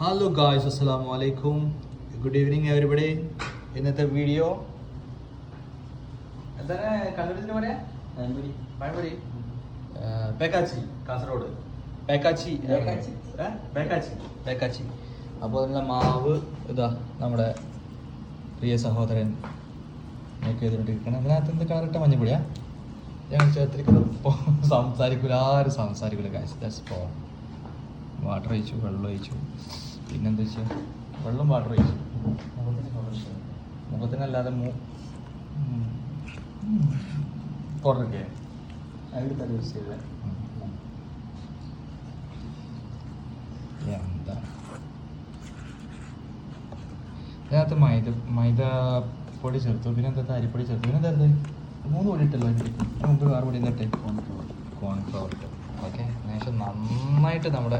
Hello guys അസ്സലാമു വലൈക്കും good evening everybody ഇന്നത്തെ വീഡിയോ എന്താണ്? കണ്ണൂരിന് പറയാ? പഴംപൊരി. പേക്കാച്ചി. കാസർഗോഡ്. പേക്കാച്ചി. അപ്പോൾ അതിനുള്ള മാവ് ഇതാ നമ്മുടെ പ്രിയ സഹോദരൻ നോക്കി ചെയ്തിട്ടിരിക്കണം അതിനകത്ത് എന്ത് കളറിട്ട മഞ്ഞപ്പൊടിയാ? ഞാൻ ചേർത്തിരിക്കുന്നത് സംസാരിക്കൂല ആരും സംസാരിക്കൂല കാശ് ദാറ്റ്സ് പോ വാട്ടർ ഒഴിച്ചു വെള്ളം ഒഴിച്ചു. പിന്നെന്താ വെച്ചാൽ വെള്ളം വാട്ടർ ഒഴിച്ചു. മുഖത്തിനല്ലാതെ മൂ പുറത്തൊക്കെ അടുത്ത യൂസ് എന്താ? ഇതിനകത്ത് മൈദ മൈദ പൊടി ചേർത്തു. പിന്നെ എന്താ അരിപ്പൊടി ചേർത്തു. പിന്നെ എന്താ എന്താ മൂന്ന് പൊടി ഇട്ടല്ലോ അതിന്റെ മുമ്പ് വേറെ പൊടി എന്നിട്ട് കോൺഫ്ലവർ ഇട്ടു ഓക്കെ ഏകദേശം നന്നായിട്ട് നമ്മുടെ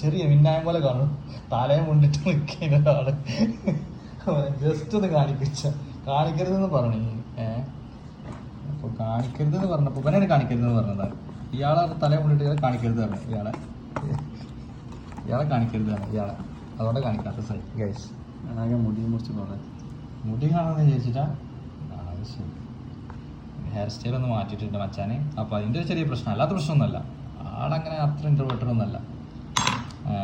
ചെറിയ മിന്നായം പോലെ കാണും. താലയം കൊണ്ടിട്ട് നിൽക്കുന്ന ഒരാൾ. ജസ്റ്റ് ഒന്ന് കാണിപ്പിച്ച. കാണിക്കരുതെന്ന് പറഞ്ഞു ഏ? അപ്പോൾ കാണിക്കരുതെന്ന് പറഞ്ഞപ്പോൾ ഇവനാണ് കാണിക്കരുതെന്ന് പറഞ്ഞതാണ് ഇയാളെ തല കൊണ്ടിട്ട് ഇയാളെ കാണിക്കരുത് പറഞ്ഞു ഇയാളെ. ഇയാളെ കാണിക്കരുത് പറഞ്ഞു ഇയാളെ. അതുകൊണ്ട് കാണിക്കാത്ത സൈ ഗൈസ് ആകെ മുടി മുറിച്ച് പോലെ മുടി കാണാമെന്ന് വിചാരിച്ചിട്ടാ? ശരി. ഹെയർ സ്റ്റൈൽ ഒന്ന് മാറ്റിയിട്ടുണ്ട് മച്ചാനെ. അപ്പോൾ അതിന്റെ ഒരു ചെറിയ പ്രശ്നം അല്ലാത്ത പ്രശ്നമൊന്നുമല്ല. ആളങ്ങനെ അത്ര ഇന്റർവേറ്റർ ഒന്നല്ല ഏ?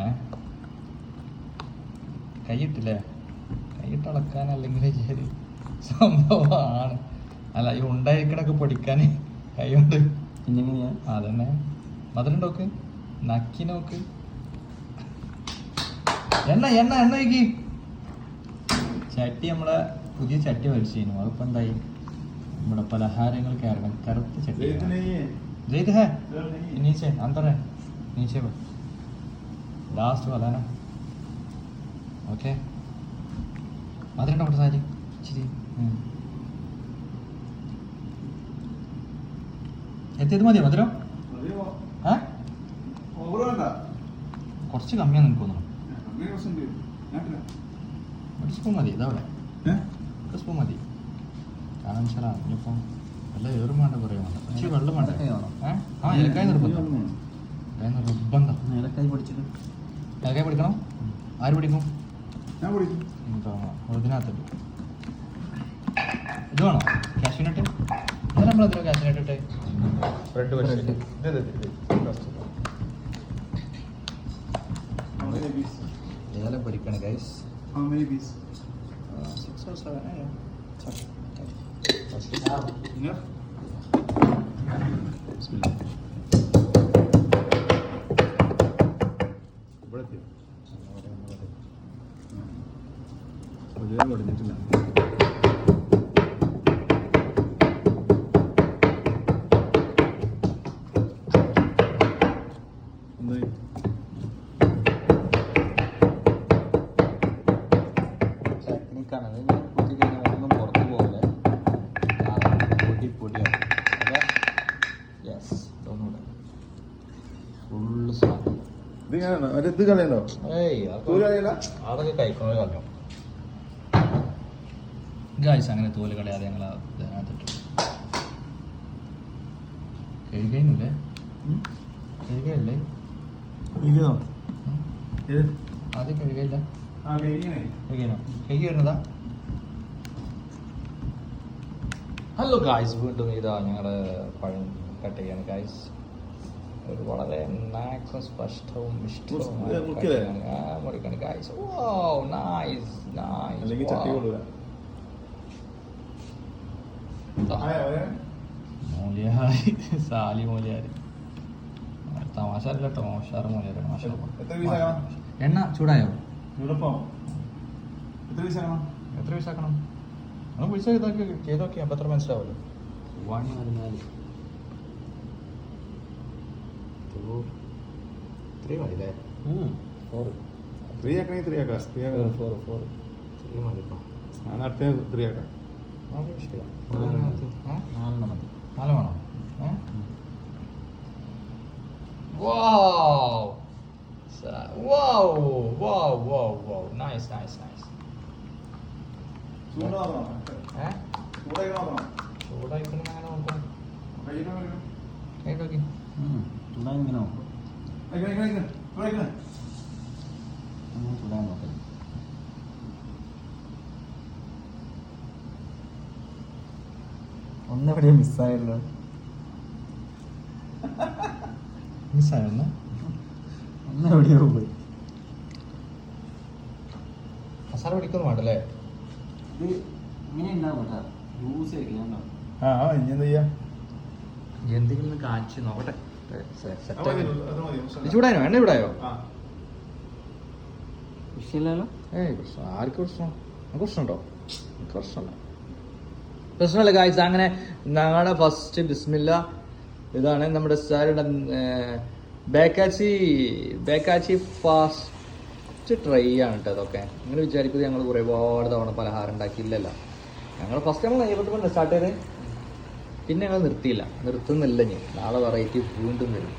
കൈയിട്ടില്ലേ? കൈയിട്ട് അളക്കാൻ അല്ലെങ്കിൽ ശരി. സംഭവമാണ്. അല്ല ഈ ഉണ്ടായിരിക്കണൊക്കെ പൊടിക്കാൻ കൈയുണ്ട്. എങ്ങനെയാ അതന്നെ. മധുരം നോക്ക്. നക്കി നോക്ക്. എണ്ണ എണ്ണ എണ്ണ നോക്കി ചട്ടി നമ്മളെ പുതിയ ചട്ടി വലിച്ചു അതിപ്പോ എന്തായി? നമ്മുടെ പലഹാരങ്ങൾ കയറണം. കറുത്ത ചട്ടി ജയ്ത് ഹേ नीचे अंदर है नीचे पर लास्ट वाला ना ओके മധുരം ഡോക്ടർ സാരി ഇച്ചിരി ഉം. എത്തിയത് മതിയോ മധുരം ആ കുറച്ച് കമ്മിയാണ് എനിക്ക് തോന്നുന്നു ഒരു സ്പൂൺ മതി ഇതവിടെ ഒരു സ്പൂൺ മതി കാരണം വെച്ചാൽ ഇനിയിപ്പം വല്ല ഏറും വേണ്ട കുറേ വേണ്ട വെള്ളം വേണ്ട? ആ ഏലക്കായ നിർബന്ധം. ഏലക്കായ നിർബന്ധം. നേരക്കായി പഠിച്ചിട്ട് ഏലക്കായ പിടിക്കണം? ആര് പിടിക്കും? ഞാൻ പിടിക്കും. എന്താ ഇതിനകത്തുണ്ട് ഇത് വേണോ? കാഷ്യൂനട്ട് ഇന്നലെ നമ്മൾ എത്ര കാഷ്യൂനട്ട് ഇട്ടേ രണ്ട്. ഇത് ഇത് ഇത് bees? ഏലം പൊരിക്കണം guys How many bees? Six or seven Enough? ഇവിടെ എത്തിയോ? പൊതുവെ പൊടിഞ്ഞിട്ടില്ല. എന്തായി? മറ്റേ ഇത് കളയണ്ടോ ഗായ്സ് അങ്ങനെ തോൽ കളയാതെ ഞങ്ങൾ ഇതിനകത്തിട്ടു. കഴുകയില്ലേ കഴുകയല്ലേ ഇതോ. ഏത് ആദ്യം കഴുകയില്ല ആ കഴിഞ്ഞേ കഴുകണോ കഴുകി വരുന്നതാ. ഹലോ ഗായ്സ് വീണ്ടും ഇതാ ഞങ്ങളുടെ പഴം കട്ട് ചെയ്യാണ് ഗായ്സ് ഒരു വളരെ നാക്സും സ്പഷ്ടവും ഇഷ്ടവുമായ മുറിക്കണം. Oh nice nice? മൂല്യാരി സാലി മൂല്യാരി തമാശ അല്ല കേട്ടോ മോശാറ് മാഷാ പീസ് എണ്ണ ചൂടായോ? എത്ര പീസ് ആക്കണം? എത്ര പൈസാക്കണം നമ്മൾ പൈസ ഇതാക്കി ചെയ്ത് നോക്കി അപ്പം എത്ര മനസ്സിലാവുമല്ലോ. വൺ പതിനാല് Trivali tee. Mm, for. Triaka niin triaka. Triaka. Joo, for, for. Trivali vaan. Mä näet teet triaka. Mä olen yksi kyllä. Mä olen yksi não Mä olen não kyllä. Mä não yksi kyllä. Wow! Wow! Wow, wow, wow. Nice, nice, nice. Sun on. ചൂടാൻ നോക്കാം ഒന്നെവിടെ മിസ്സായല്ലോ. മിസ്സായിരുന്നു ഒന്നെവിടെയോ പോയി മസാല പിടിക്കൊന്നും വേണ്ടല്ലേ? എന്തെങ്കിലും കാണിച്ച് നോക്കട്ടെ. ചൂടായോ എണ്ണ ചൂടായോ? വിഷയമില്ലല്ലോ? ഏയ് പ്രശ്നം ആർക്ക് പ്രശ്നം? നമുക്ക് പ്രശ്നമുണ്ടോ? പ്രശ്നമല്ല. പ്രശ്നമല്ല കാഴ്ച അങ്ങനെ ഞങ്ങളുടെ ഫസ്റ്റ് ബിസ്മില്ല. ഇതാണ് നമ്മുടെ സാറുടെ ബേക്കാച്ചി ബേക്കാച്ചി ഫാസ്റ്റ് ട്രൈ ആണ് കേട്ടോ അതൊക്കെ നിങ്ങൾ വിചാരിക്കുന്നത് ഞങ്ങൾ ഒരുപാട് തവണ പലഹാരം ഉണ്ടാക്കിയില്ലല്ലോ. ഞങ്ങൾ ഫസ്റ്റ് നമ്മൾ നെയ്യപ്പത്തിൽ സ്റ്റാർട്ട് ചെയ്തത് പിന്നെ ഞങ്ങൾ നിർത്തിയില്ല. നിർത്തുന്നില്ല ഇനി. നാളെ വെറൈറ്റി വീണ്ടും വരും.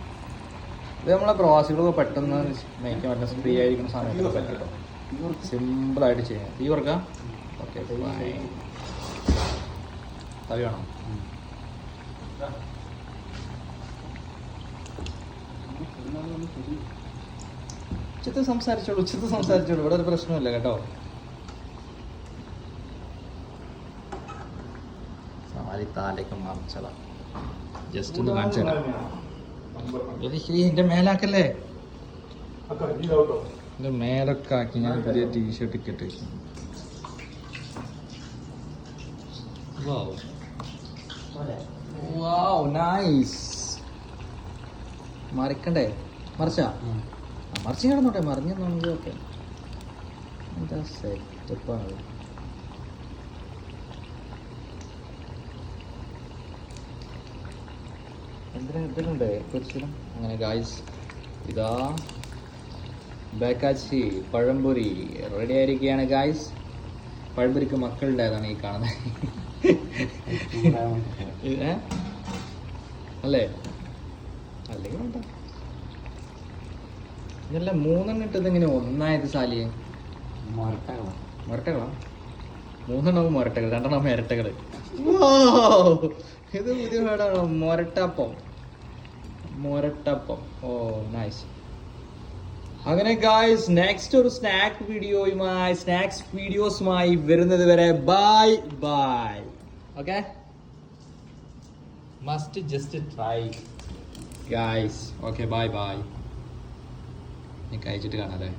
ഇത് നമ്മളെ പ്രവാസികളൊക്കെ പെട്ടെന്ന് മേക്കാൻ പറ്റുന്ന ഫ്രീ ആയിരിക്കുന്ന സമയത്ത് സിമ്പിൾ സിമ്പിളായിട്ട് ചെയ്യാം. തീ വർക്കാം ഓക്കെ തവി വേണം? ഉച്ചത്ത് സംസാരിച്ചോളൂ. ഉച്ചത്ത് സംസാരിച്ചോളൂ. ഇവിടെ ഒരു പ്രശ്നമില്ല കേട്ടോ. സവാരി താലേക്ക് മറിച്ചതാ ജസ്റ്റ് ഒന്ന് കാണിച്ചു തരാം. എന്റെ മേലാക്കല്ലേ. എന്റെ മേലൊക്കെ ആക്കി ഞാൻ പുതിയ ടീഷർട്ട് നൈസ് മറിക്കണ്ടേ? മറിച്ചാ? മറിച്ച് കിടന്നോട്ടെ മറിഞ്ഞെന്നുണ്ടെങ്കിൽ ഓക്കെ എന്താ സെറ്റപ്പാണ് എന്തിനാ ഇതിലുണ്ട് പൊരിച്ചിലും അങ്ങനെ ഗായ്സ് ഇതാ ബേക്കാച്ചി പഴംപൊരി റെഡി ആയിരിക്കുകയാണ് ഗായ്സ് പഴംപൊരിക്ക് മക്കളുടേതാണ് ഈ കാണുന്നത്? അല്ലേ? അല്ലെങ്കിൽ വേണ്ട. ഇതല്ല മൂന്നെണ്ണം ഇട്ടത് എങ്ങനെ ഒന്നായത് സാലിയെ. മുരട്ടകളാ. മുരട്ടകളാ? മൂന്നെണ്ണവും മുരട്ടകൾ രണ്ടെണ്ണം ഇരട്ടകൾ ഇത് പുതിയ വേർഡാണോ മൊരട്ടപ്പം. മൊരട്ടപ്പം. ഓ നൈസ് അങ്ങനെ ഗായ്സ് നെക്സ്റ്റ് ഒരു സ്നാക്ക് വീഡിയോയുമായി സ്നാക്സ് വീഡിയോസുമായി വരുന്നത് വരെ bye bye okay must just try guys okay bye bye നീ കഴിച്ചിട്ട് കാണാം അല്ലേ?